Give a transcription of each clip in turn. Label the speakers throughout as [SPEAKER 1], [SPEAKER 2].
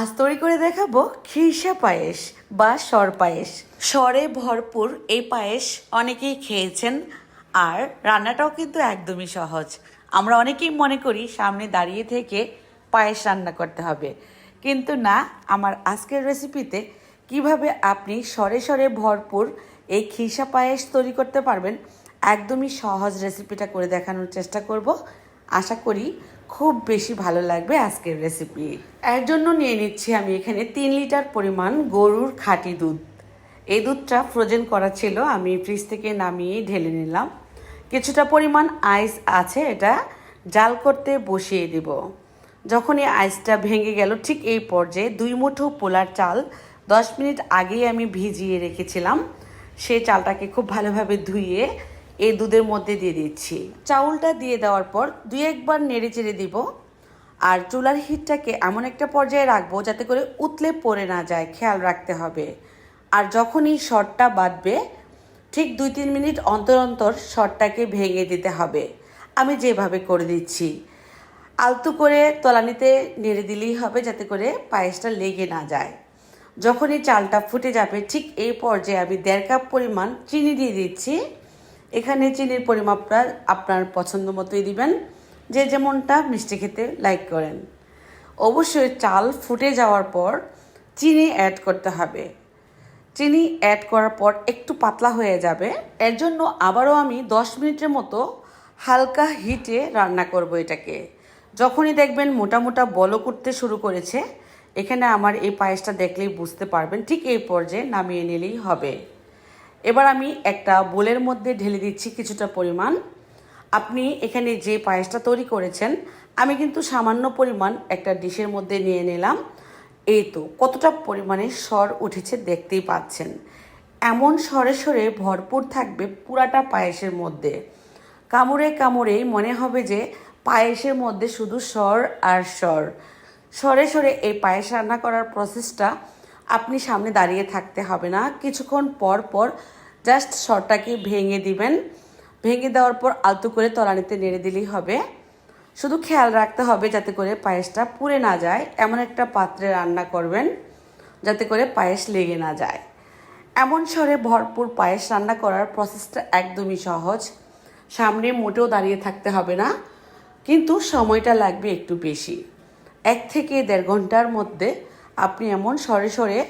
[SPEAKER 1] আজ তৈরি করে দেখাবো খিরসা পায়েস বা সর পায়েস। সরে ভরপুর এই পায়েস অনেকেই খেয়েছেন, আর রান্নাটাও কিন্তু একদমই সহজ। আমরা অনেকেই মনে করি সামনে দাঁড়িয়ে থেকে পায়েস রান্না করতে হবে। কিন্তু না, আমার আজকের রেসিপিতে কীভাবে আপনি সরে সরে ভরপুর এই খিরসা পায়েস তৈরি করতে পারবেন, একদমই সহজ রেসিপিটা করে দেখানোর চেষ্টা করব। আশা করি খুব বেশি ভালো লাগবে আজকের রেসিপি এর জন্য নিয়ে নিচ্ছি আমি এখানে তিন লিটার পরিমাণ গরুর খাঁটি দুধ। এই দুধটা ফ্রোজেন করা ছিল, আমি ফ্রিজ থেকে নামিয়ে ঢেলে নিলাম। কিছুটা পরিমাণ আইস আছে, এটা জাল করতে বসিয়ে দিব। যখন এই আইসটা ভেঙে গেল, ঠিক এই পর্যায়ে দুই মুঠো পোলার চাল দশ মিনিট আগেই আমি ভিজিয়ে রেখেছিলাম। সেই চালটাকে খুব ভালোভাবে ধুয়ে এই দুধের মধ্যে দিয়ে দিচ্ছি। চাউলটা দিয়ে দেওয়ার পর দুই একবার নেড়ে চেড়ে দিব। আর চুলার হিটটাকে এমন একটা পর্যায়ে রাখব যাতে করে উতলে পড়ে না যায়, খেয়াল রাখতে হবে। আর যখনই শটটা বাঁধবে, ঠিক দুই তিন মিনিট অন্তর অন্তর শটটাকে ভেঙে দিতে হবে। আমি যেভাবে করে দিচ্ছি। আলতু করে তলানিতে নেড়ে দিলেই হবে যাতে করে পায়েসটা লেগে না যায়। যখনই চালটা ফুটে যাবে, ঠিক এই পর্যায়ে আমি দেড় কাপ পরিমাণ চিনি দিয়ে দিচ্ছি। এখানে চিনির পরিমাপটা আপনার পছন্দ মতোই দিবেন। যে যেমনটা মিষ্টি খেতে লাইক করেন। অবশ্যই চাল ফুটে যাওয়ার পর চিনি অ্যাড করতে হবে। চিনি অ্যাড করার পর একটু পাতলা হয়ে যাবে। এর জন্য আবারও আমি দশ মিনিটের মতো হালকা হিটে রান্না করব এটাকে। যখনই দেখবেন মোটা মোটা বলক করতে শুরু করেছে, এখানে আমার এই পায়েসটা দেখলেই বুঝতে পারবেন, ঠিক এই পর্যায়ে নামিয়ে নিলেই হবে। এবার আমি একটা বোলের মধ্যে ঢেলে দিচ্ছি কিছুটা পরিমাণ। আপনি এখানে যে পায়েসটা তৈরি করেছেন, আমি কিন্তু সামান্য পরিমাণ একটা ডিশের মধ্যে নিয়ে নিলাম। এই তো, কতটা পরিমাণে স্বর উঠেছে দেখতেই পাচ্ছেন। এমন স্বরে স্বরে ভরপুর থাকবে পুরাটা পায়েসের মধ্যে। কামড়ে কামড়েই মনে হবে যে পায়েসের মধ্যে শুধু স্বর আর স্বর। স্বরে স্বরে এই পায়েস রান্না করার প্রসেসটা আপনি সামনে দাঁড়িয়ে থাকতে হবে না। কিছুক্ষণ পর পর জাস্ট স্বরটাকে ভেঙে দিবেন। ভেঙে দেওয়ার পর আলতু করে তলানিতে নেড়ে দিলেই হবে। শুধু খেয়াল রাখতে হবে যাতে করে পায়েসটা পুড়ে না যায়। এমন একটা পাত্রে রান্না করবেন যাতে করে পায়েস লেগে না যায়। এমন স্বরে ভরপুর পায়েস রান্না করার প্রসেসটা একদমই সহজ। সামনে মোটেও দাঁড়িয়ে থাকতে হবে না। কিন্তু সময়টা লাগবে একটু বেশি। এক থেকে দেড় ঘণ্টার মধ্যে আপনি এমন সরে সরে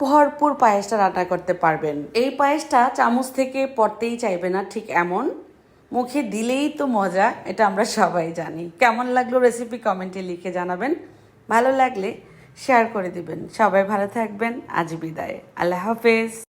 [SPEAKER 1] ভরপুর পায়েসটা রান্না করতে পারবেন। এই পায়েসটা চামচ থেকে পড়তেই চাইবে না, ঠিক এমন। মুখে দিলেই তো মজা, এটা আমরা সবাই জানি। কেমন লাগল রেসিপি কমেন্টে লিখে জানাবেন। ভালো লাগলে শেয়ার করে দিবেন। সবাই ভালো থাকবেন, আজ বিদায়। আল্লাহ হাফেজ।